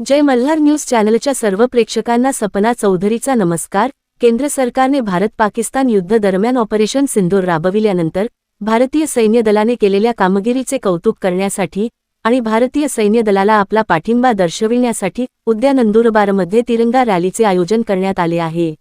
जय Malhar news चॅनलच्या सर्व प्रेक्षकांना सपना चौधरीचा नमस्कार. केंद्र सरकारने भारत पाकिस्तान युद्ध दरम्यान ऑपरेशन सिंदूर राबविल्यानंतर भारतीय सैन्य दलाने केलेल्या कामगिरीचे कौतुक करण्यासाठी आणि भारतीय सैन्य दलाला आपला पाठिंबा दर्शविण्यासाठी उद्या नंदुरबारमध्ये तिरंगा रॅलीचे आयोजन करण्यात आले आहे.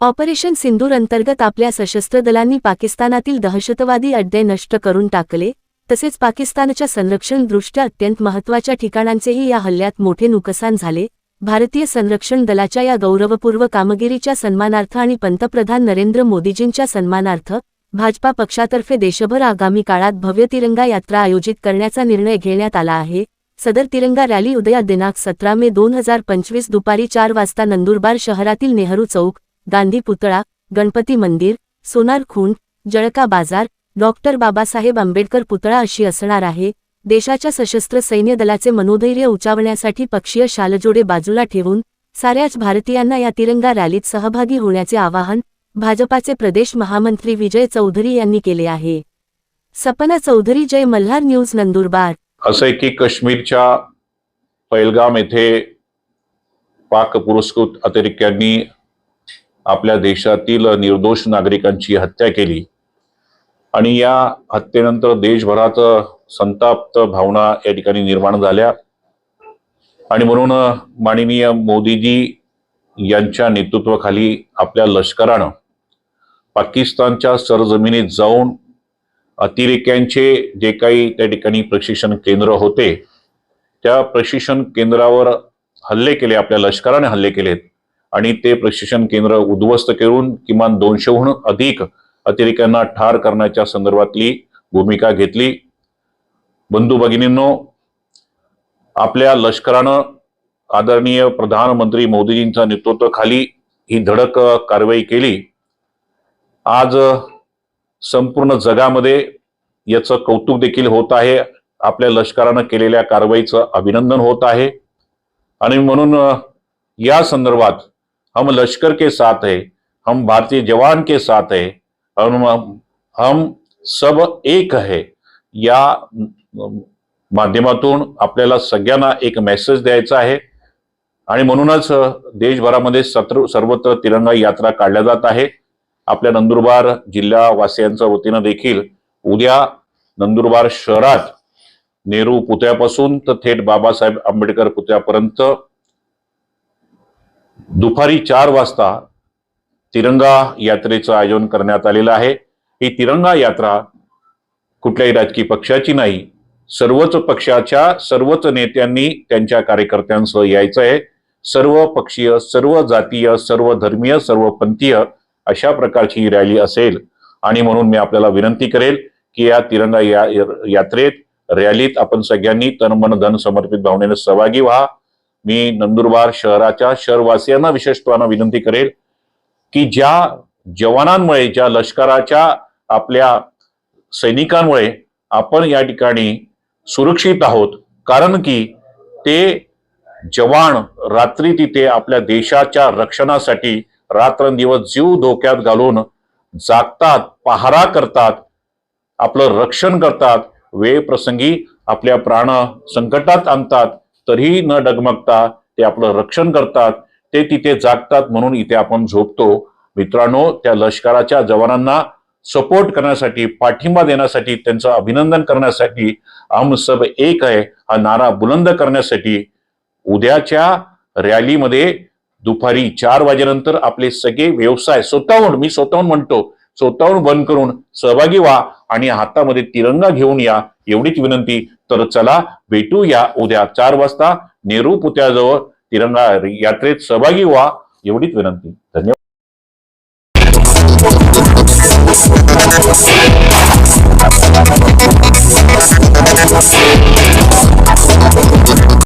ऑपरेशन सिंदूर अंतर्गत आपल्या सशस्त्र दलांनी पाकिस्तानातील दहशतवादी अड्डे नष्ट करून टाकले तसेच पाकिस्तानच्या संरक्षणदृष्ट्या अत्यंत महत्त्वाच्या ठिकाणांचेही या हल्ल्यात मोठे नुकसान झाले. भारतीय संरक्षण दलाच्या या गौरवपूर्व कामगिरीच्या सन्मानार्थ आणि पंतप्रधान नरेंद्र मोदीजींच्या सन्मानार्थ भाजपा पक्षातर्फे देशभर आगामी काळात भव्य तिरंगा यात्रा आयोजित करण्याचा निर्णय घेण्यात आला आहे. सदर तिरंगा रॅली उद्या दिनांक सतरा मे दोन हजार पंचवीस दुपारी चार वाजता नंदुरबार शहरातील नेहरू चौक गांधी पुतळा गणपती मंदिर सोनार खुंड जळका बाजार डॉक्टर बाबासाहेब आंबेडकर पुतळा अशी असणार आहे. देशाच्या सशस्त्र सैन्य दलाचे मनोधैर्य उंचावण्यासाठी पक्षीय शालजोडे बाजूला ठेवून साऱ्याच भारतीयांना या तिरंगा रॅलीत सहभागी होण्याचे आवाहन भाजपाचे प्रदेश महामंत्री विजय चौधरी यांनी केले आहे. सपना चौधरी जय मल्हार न्यूज नंदुरबार. असं आहे की काश्मीरच्या पैलगाम येथे पाक पुरस्कृत अतिरेक्यांनी आपल्या देशातील निर्दोष नागरिकांची हत्या केली. आणि या हत्येनंतर देशभरात संताप्त भावना या ठिकाणी निर्माण झाल्या. आणि म्हणून माननीय मोदीजी यांच्या नेतृत्वाखाली आपल्या लष्करानं पाकिस्तानच्या सरजमिनीत जाऊन अतिरेक्यांचे जे काही त्या ठिकाणी प्रशिक्षण केंद्र होते त्या प्रशिक्षण केंद्रावर हल्ले केले आपल्या लष्कराने हल्ले केलेत. आणि ते प्रशिक्षण केंद्र उद्ध्वस्त करून किमान दोनशेहून अधिक अतिरेक्यांना ठार करण्याच्या संदर्भातली भूमिका घेतली. बंधू भगिनींनो आपल्या लष्करानं आदरणीय प्रधानमंत्री मोदीजींच्या नेतृत्वाखाली ही धडक कारवाई केली. आज संपूर्ण जगामध्ये याचं कौतुक देखील होत आहे. आपल्या लष्करानं केलेल्या कारवाईचं अभिनंदन होत आहे. आणि म्हणून या संदर्भात हम लष्कर के साथ है हम भारतीय जवान के साथ है हम हम सब एक आहे या माध्यमातून आपल्याला सगळ्यांना एक मेसेज द्यायचा आहे. आणि म्हणूनच देशभरामध्ये सत्र सर्वत्र तिरंगा यात्रा काढल्या जात आहे. आपल्या नंदुरबार जिल्हा वासियांच्या वतीनं देखील उद्या नंदुरबार शहरात नेहरू पुतळ्यापासून तर थेट बाबासाहेब आंबेडकर पुतळ्यापर्यंत दुपारी चार वाजता तिरंगा यात्रेचं आयोजन करण्यात आलेलं आहे. ही तिरंगा यात्रा कुठल्याही राजकीय पक्षाची नाही सर्वच पक्षाच्या सर्वच नेत्यांनी त्यांच्या कार्यकर्त्यांसह यायचं आहे. सर्व पक्षीय सर्व जातीय सर्व धर्मीय सर्व पंथीय अशा प्रकारची ही रॅली असेल. आणि म्हणून मी आपल्याला विनंती करेल की या तिरंगा या यात्रेत रॅलीत आपण सगळ्यांनी तन मन धन समर्पित भावनेने सहभागी व्हा. मी नंदुरबार शहराच्या शहरवासियांना विशेषत्वानं विनंती करेल की ज्या जवानांमुळे ज्या लष्कराच्या आपल्या सैनिकांमुळे आपण या ठिकाणी सुरक्षित आहोत कारण की ते जवान रात्री तिथे आपल्या देशाच्या रक्षणासाठी रात्रंदिवस जीव धोक्यात घालून जागतात पहारा करतात आपलं रक्षण करतात वेळ प्रसंगी आपल्या प्राण संकटात आणतात तरीही न डगमगता ते आपलं रक्षण करतात. ते तिथे जागतात म्हणून इथे आपण झोपतो. मित्रांनो त्या लष्कराच्या जवानांना सपोर्ट करण्यासाठी पाठिंबा देण्यासाठी त्यांचं अभिनंदन करण्यासाठी हम सब एक आहे. हा नारा बुलंद करण्यासाठी उद्याच्या रॅलीमध्ये दुपारी चार वाजेनंतर आपले सगळे व्यवसाय स्वतःहून मी स्वतःहून म्हणतो स्वतःहून बंद करून सहभागी व्हा आणि हातामध्ये तिरंगा घेऊन या. एवढीच विनंती. तर चला भेटूया उद्या चार वाजता नेहरू पुतळ्याजवळ. तिरंगा यात्रेत सहभागी व्हा एवढीच विनंती. धन्यवाद.